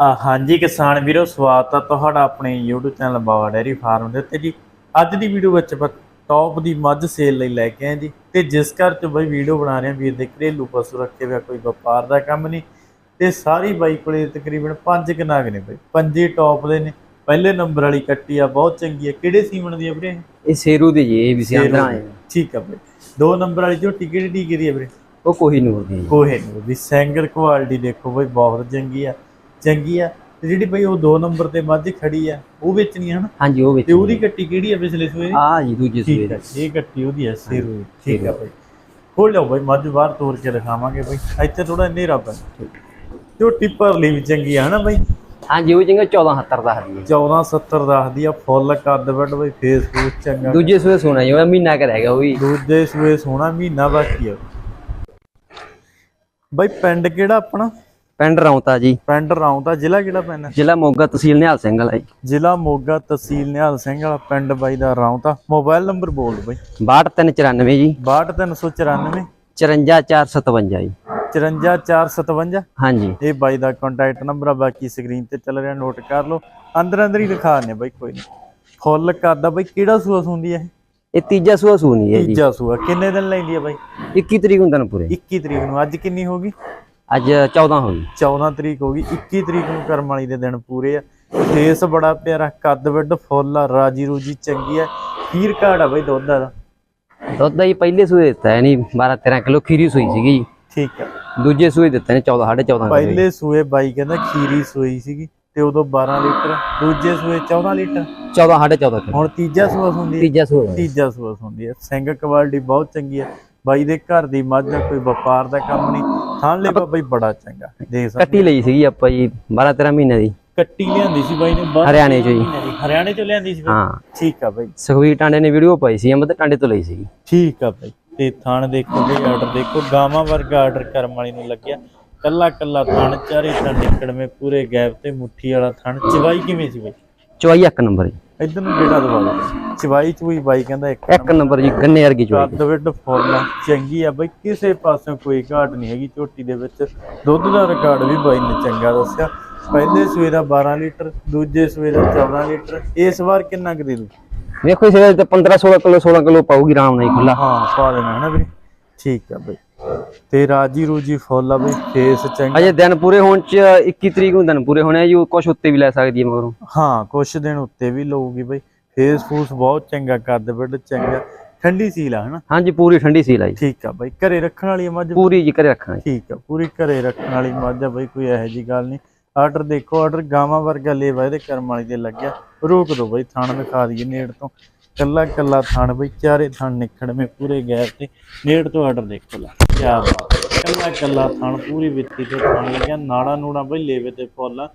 ਹਾਂਜੀ ਕਿਸਾਨ ਵੀਰੋ ਸਵਾਗਤ ਆ ਤੁਹਾਡਾ ਆਪਣੇ YouTube channel Bawa dairy farm ਦੇ ਉੱਤੇ ਜੀ। ਅੱਜ ਦੀ ਵੀਡੀਓ ਵਿੱਚ ਆਪਾਂ ਟੌਪ ਦੀ ਮੱਝ ਸੇਲ ਲਈ ਲੈ ਕੇ ਆਏ ਜੀ ਤੇ ਜਿਸ ਘਰ ਚ ਬਈ ਵੀਡੀਓ ਬਣਾ ਰਹੇ ਆ ਵੀਰ ਦੇ ਘਰੇਲੂ ਪਸ਼ੂ ਰੱਖੇ ਹੋਇਆ ਕੋਈ ਵਪਾਰ ਦਾ ਕੰਮ ਨਹੀਂ ਤੇ ਸਾਰੀ ਬਾਈ ਕੋਲੇ ਤਕਰੀਬਨ ਪੰਜ ਕਨਾਗ ਨੇ ਬਈ ਪੰਜੇ ਟੌਪ ਦੇ ਨੇ। ਪਹਿਲੇ ਨੰਬਰ ਵਾਲੀ ਕੱਟੀ ਆ ਬਹੁਤ ਚੰਗੀ ਆ। ਕਿਹੜੇ ਸੀਮਣ ਦੀ ਆ ਵੀਰੇ? ਇਹ ਸੇਰੂ ਦੀ ਜੀ ਇਹ ਵੀ ਸਿਆਂਦਰਾ ਦੀ। ਠੀਕ ਆ ਬਈ। ਦੋ ਨੰਬਰ ਵਾਲੀ ਝੋਟੀ ਕਿਹੜੀ ਟੀਕੇ ਦੀ ਆ ਵੀਰੇ? ਉਹ ਕੋਈ ਨੂਰ ਦੀ ਜੀ। ਕੋਹੇ ਨੂੰ ਵੀ ਸਿੰਗਲ ਕੁਆਲਿਟੀ ਦੇਖੋ ਬਈ ਬਹੁਤ ਚੰਗੀ ਆ। ਚੰਗੀ ਆ ਤੇ ਜਿਹੜੀ ਬਈ ਉਹ ਦੋ ਨੰਬਰ ਤੇ ਮੱਝ ਖੜੀ ਆ ਉਹ ਵੇਚਣੀ ਆ ਹਨਾ? ਹਾਂਜੀ ਉਹ ਵਿੱਚ ਤੇ ਉਹਦੀ ਕੱਟੀ ਕਿਹੜੀ ਆ ਪਿਛਲੇ ਸੂਏ? ਆ ਜੀ ਦੂਜੀ ਸੂਏ ਠੀਕ ਆ ਇਹ ਕੱਟੀ ਉਹਦੀ ਐ ਸਿਰੂ। ਠੀਕ ਆ ਬਈ। ਖੋਲ ਲਿਓ ਬਈ ਮੱਝ ਬਾਹਰ ਤੋੜ ਕੇ ਦਿਖਾਵਾਂਗੇ ਬਈ। ਇੱਥੇ ਥੋੜਾ ਹਨੇਰਾ ਪੈ ਝੋਟੀ ਭਰਲੀ ਵੀ ਚੰਗੀ ਆ ਹਨਾ ਬਈ? ਹਾਂਜੀ ਉਹ ਚੰਗਾ 1470 ਦਾ ਹਰੀ 1470 ਦੱਸਦੀ ਆ ਫੁੱਲ ਕੱਦ ਵੱਡ ਬਈ ਫੇਸਬੁੱਕ ਚੰਗਾ। ਦੂਜੇ ਸੂਏ ਸੋਣਾ ਜੀ ਉਹ ਮਹੀਨਾ ਕਰ ਹੈਗਾ ਉਹ ਵੀ। ਦੂਜੇ ਸੂਏ ਸੋਹਣਾ ਮਹੀਨਾ ਬਾਕੀ ਆ। ਬਈ ਪਿੰਡ ਕਿਹੜਾ ਆਪਣਾ? ਪਿੰਡ ਰੌਂਤਾ ਜੀ। ਪਿੰਡ ਰੌਂਤਾ ਜ਼ਿਲ੍ਹਾ ਕਿਹੜਾ ਪੈਂਦਾ? ਜ਼ਿਲ੍ਹਾ ਮੋਗਾ ਤਹਿਸੀਲ ਨਿਹਾਲ ਸਿੰਘ ਵਾਲਾ ਜੀ। ਜ਼ਿਲ੍ਹਾ ਮੋਗਾ ਤਹਿਸੀਲ ਨਿਹਾਲ ਸਿੰਘ ਵਾਲਾ ਪਿੰਡ ਬਾਈ ਦਾ ਰੌਂਤਾ। ਮੋਬਾਈਲ ਨੰਬਰ ਬੋਲ ਬਈ। 62394 ਜੀ। 62394 54457 ਜੀ। 54457 ਹਾਂਜੀ। ਇਹ ਬਾਈ ਦਾ ਕੰਟੈਕਟ ਨੰਬਰ ਆ ਬਾਕੀ ਸਕਰੀਨ ਤੇ ਚੱਲ ਰਿਹਾ ਨੋਟ ਕਰ ਲਓ। ਅੰਦਰ ਅੰਦਰ ਹੀ ਲਿਖਾ ਨੇ ਬਾਈ ਕੋਈ ਨਹੀਂ। ਫੁੱਲ ਕਰਦਾ ਬਾਈ ਕਿਹੜਾ ਸੂਆ ਸੁੰਦੀ ਹੈ ਇਹ? ਤੀਜਾ ਸੂਆ ਸੂਣੀ ਹੈ ਜੀ। ਤੀਜਾ ਸੂਆ ਕਿੰਨੇ ਦਿਨ ਲੈਂਦੀ ਹੈ ਬਾਈ? 21 ਤਰੀਕ ਨੂੰ ਤਨ ਪੂਰੇ। 21 ਤਰੀਕ ਨੂੰ ਅੱਜ ਕਿੰਨੀ ਹੋ ਗਈ? ਅੱਜ 14 ਹੋ ਗਈ। 14 ਤਰੀਕ ਹੋ ਗਈ 21 ਤਰੀਕ ਨੂੰ ਕਰਮ ਵਾਲੀ ਦੇ ਦਿਨ ਪੂਰੇ ਆ। ਫੇਸ ਬੜਾ ਪਿਆਰਾ ਕੱਦ ਵੱਡ ਫੁੱਲ ਆ ਰਾਜੀ ਰੂਜੀ ਚੰਗੀ ਆ। ਖੀਰ ਘਾੜ ਆ ਬਾਈ ਦੁੱਧ ਦਾ ਦੁੱਧ ਦਾ ਜੀ ਪਹਿਲੇ ਸੂਏ ਦਿੱਤਾ ਹੈ ਨਹੀਂ 12 13 ਕਿਲੋ ਖੀਰੀ ਸੂਈ ਸੀਗੀ ਜੀ। ਠੀਕ ਆ। ਦੂਜੇ ਸੂਏ ਦਿੱਤੇ ਨੇ 14 14.5 ਕਿਲੋ ਪਹਿਲੇ ਸੂਏ ਬਾਈ ਕਹਿੰਦਾ ਖੀਰੀ ਸੂਈ ਸੀਗੀ ਤੇ ਉਦੋਂ 12 ਲੀਟਰ। ਦੂਜੇ ਸੂਏ 14 ਲੀਟਰ। 14 14.5 ਕਿਲੋ ਹੁਣ ਤੀਜਾ ਸੂਆ ਸੁੰਦੀ ਹੈ ਤੀਜਾ ਸੂਆ। ਤੀਜਾ ਸੂਆ ਸੁੰਦੀ ਹੈ ਸਿੰਘ ਕੁਆਲਿਟੀ ਬਹੁਤ ਚੰਗੀ ਹੈ ਬਾਈ ਦੇ ਘਰ ਦੀ ਮੱਝ ਆ ਕੋਈ ਵਪਾਰ ਦਾ ਕੰਮ ਨਹੀਂ। ਥਾਂ ਲੈ ਬਾਈ ਬੜਾ ਚੰਗਾ ਦੇਖ ਸਕਦੇ ਕੱਟੀ ਲਈ ਸੀਗੀ ਆਪਾਂ ਜੀ 12 13 ਮਹੀਨੇ ਦੀ। ਕੱਟੀ ਲਿਆਂਦੀ ਸੀ ਬਾਈ ਨੇ ਹਰਿਆਣੇ ਚੋਂ ਜੀ। ਹਰਿਆਣੇ ਚੋਂ ਲਿਆਂਦੀ ਸੀ? ਹਾਂ। ਠੀਕ ਆ ਬਾਈ। ਸੁਖਵੀਰ ਟਾਂਡੇ ਨੇ ਵੀਡੀਓ ਪਾਈ ਸੀ ਅੰਮ੍ਰਿਤ ਟਾਂਡੇ ਤੋਂ ਲਈ ਸੀਗੀ। ਠੀਕ ਆ ਬਾਈ। ਤੇ ਥਾਣ ਦੇਖੋ ਬਈ ਆਰਡਰ ਦੇਖੋ ਗਾਵਾਂ ਵਰਗਾ ਆਰਡਰ ਕਰਮ ਵਾਲੀ ਨੂੰ ਲੱਗਿਆ। ਕੱਲਾ ਕੱਲਾ ਥਣ ਚਾਰੇ ਥਣ ਨਿਕੜਵੇਂ ਪੂਰੇ ਗੈਪ ਤੇ ਮੁੱਠੀ ਵਾਲਾ ਥਣ। ਚਵਾਈ ਕਿਵੇਂ ਸੀ ਬਾਈ? ਚਵਾਈ ਇੱਕ ਨੰਬਰ ਜੀ। ਇਧਰ ਨੂੰ ਕਿਹੜਾ ਦਵਾ ਲਓ। ਚਵਾਈ ਚ ਵੀ ਬਾਈ ਕਹਿੰਦਾ ਇੱਕ ਇੱਕ ਨੰਬਰ ਜੀ ਗੰਨੇ ਵਰਗੀ ਚਵਾਈ ਕੱਦ ਵਿੱਡ ਫੁੱਲ ਚੰਗੀ ਆ ਬਾਈ ਕਿਸੇ ਪਾਸੋਂ ਕੋਈ ਘਾਟ ਨਹੀਂ ਹੈਗੀ ਝੋਟੀ ਦੇ ਵਿੱਚ। ਦੁੱਧ ਦਾ ਰਿਕਾਰਡ ਵੀ ਬਾਈ ਨੇ ਚੰਗਾ ਦੱਸਿਆ। ਪਹਿਲੇ ਸੂਏ ਦਾ 12 ਲੀਟਰ ਦੂਜੇ ਸੂਏ ਦਾ 14 ਲੀਟਰ ਇਸ ਵਾਰ ਕਿੰਨਾ ਕੁ ਦੇ ਦੂ ਵੇਖੋ ਇਸ ਵੇਲੇ ਤੇ 15 16 ਕਿਲੋ 16 ਕਿਲੋ ਪਾਊਗੀ ਆਰਾਮ ਨਾਲ ਖੁੱਲਾ ਹਾਂ ਪਾ ਦੇਣਾ ਹੈ ਨਾ ਵੀਰੇ। ਠੀਕ ਆ ਬਾਈ। ਤੇ ਰਾਜੀ ਰੂਜੀ ਫੁੱਲ ਆ ਬਈ ਫੇਸ ਚੰਗਾ। ਅਜੇ ਦਿਨ ਪੂਰੇ ਹੋਣ ਚ 21 ਤਰੀਕ ਨੂੰ ਦਿਨ ਪੂਰੇ ਹੋਣੇ ਆ ਜੀ ਕੁਛ ਉੱਤੇ ਵੀ ਲੈ ਸਕਦੀ ਹੈ ਮਗਰੋਂ। ਹਾਂ ਕੁਛ ਦਿਨ ਉੱਤੇ ਵੀ ਲਊਗੀ ਬਈ। ਫੇਸ ਫੂਸ ਬਹੁਤ ਚੰਗਾ ਕੱਦ ਵਿੱਡ ਚੰਗਾ ਠੰਡੀ ਸੀਲ ਆ ਹਨਾ? ਹਾਂਜੀ ਪੂਰੀ ਠੰਡੀ ਸੀ ਲਾਈ ਠੀਕ ਆ ਬਾਈ ਘਰੇ ਰੱਖਣ ਵਾਲੀ ਆ ਮੱਝ? ਪੂਰੀ ਜੀ ਘਰੇ ਰੱਖਣਾ ਜੀ। ਠੀਕ ਆ ਪੂਰੀ ਘਰੇ ਰੱਖਣ ਵਾਲੀ ਮੱਝ ਆ ਬਈ ਕੋਈ ਇਹੋ ਜੀ ਗੱਲ ਨਹੀਂ। ਆਰਡਰ ਦੇਖੋ ਆਰਡਰ ਗਾਵਾਂ ਵਰਗਾ ਲੇਵਾ ਇਹਦੇ ਕਰਮ ਵਾਲੀ ਦੇ ਲੱਗਿਆ। ਰੋਕ ਦੋ ਬਈ ਥਣ ਦਿਖਾ ਦਈਏ ਨੇੜ ਤੋਂ। ਕੱਲਾ ਕੱਲਾ ਥਣ ਬਈ ਚਾਰੇ ਥਣ ਨਿਕੜਵੇਂ ਪੂਰੇ ਗੈਪ ਤੇ। ਨੇੜ ਤੋਂ ਆਰਡਰ ਦੇਖੋ ਲਾ ਕੀ ਬਾਤ ਕੱਲਾ ਕੱਲਾ ਥਣ ਪੂਰੀ ਵਿੱਤੀ ਤੇ ਥਣ ਲੱਗਿਆ। ਨਾੜਾ ਨੂੜਾ ਬਈ ਲੇਵੇ ਤੇ ਫੁੱਲ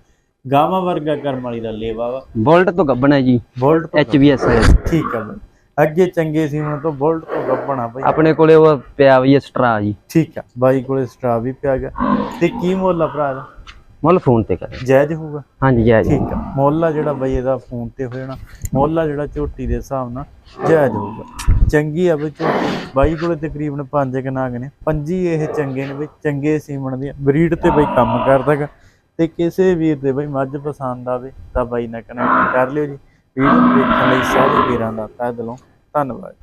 ਗਾਵਾਂ ਵਰਗਾ ਕਰਮ ਵਾਲੀ ਦਾ ਲੇਵਾ ਵਾ। ਬੋਲਟ ਤੋਂ ਗੱਬਣਾ ਜੀ। ਬੋਲਟ ਤੋਂ ਐਚਬੀਐਸ ਠੀਕ ਆ ਬਈ। ਅੱਗੇ ਚੰਗੇ ਸੀ ਹੁਣ ਤੋਂ ਬੋਲਟ ਤੋਂ ਗੱਬਣਾ ਬਈ। ਆਪਣੇ ਕੋਲੇ ਉਹ ਪਿਆ ਵੀ ਸਟਰਾ ਜੀ। ਠੀਕ ਆ ਬਾਈ ਕੋਲੇ ਸਟਰਾ ਵੀ ਪਿਆ ਗਿਆ। ਤੇ ਕੀ ਮੁੱਲ ਆ ਭਰਾ ਦਾ ਮੁੱਲ ਫੋਨ ਤੇ ਕਰੇ ਜਾਇਜ਼ ਹੋਊਗਾ? ਹਾਂਜੀ ਜੈ ਜੀ ਠੀਕ ਆ। ਮੁੱਲ ਆ ਜਿਹੜਾ ਬਈ ਇਹਦਾ ਫੋਨ ਤੇ ਹੋ ਜਾਣਾ ਮੁੱਲ ਆ ਜਿਹੜਾ ਝੋਟੀ ਦੇ ਹਿਸਾਬ ਨਾਲ ਜਾਇਜ਼ ਹੋਊਗਾ। ਚੰਗੀ ਆ ਬਈ ਝੋਟੀ। ਬਾਈ ਕੋਲੇ ਤਕਰੀਬਨ ਪੰਜ ਕਨਾਗ ਨੇ। ਪੰਜੀ ਇਹ ਚੰਗੇ ਨੇ ਬਈ ਚੰਗੇ ਸੀਮਣ ਦੀ। ਬਰੀਡ ਤੇ ਬਈ ਕੰਮ ਕਰਦਾਗਾ ਤੇ ਕਿਸੇ ਵੀਰ ਦੇ ਬਈ ਮੱਝ ਪਸੰਦ ਆਵੇ ਤਾਂ ਬਾਈ ਨਾਲ ਕਨੈਕਟ ਕਰ ਲਿਓ ਜੀ। ਵੀਡੀਓ ਦੇਖਣ ਲਈ ਸਾਰੇ ਵੀਰਾਂ ਦਾ ਤਹਿ ਦਿਲੋਂ ਧੰਨਵਾਦ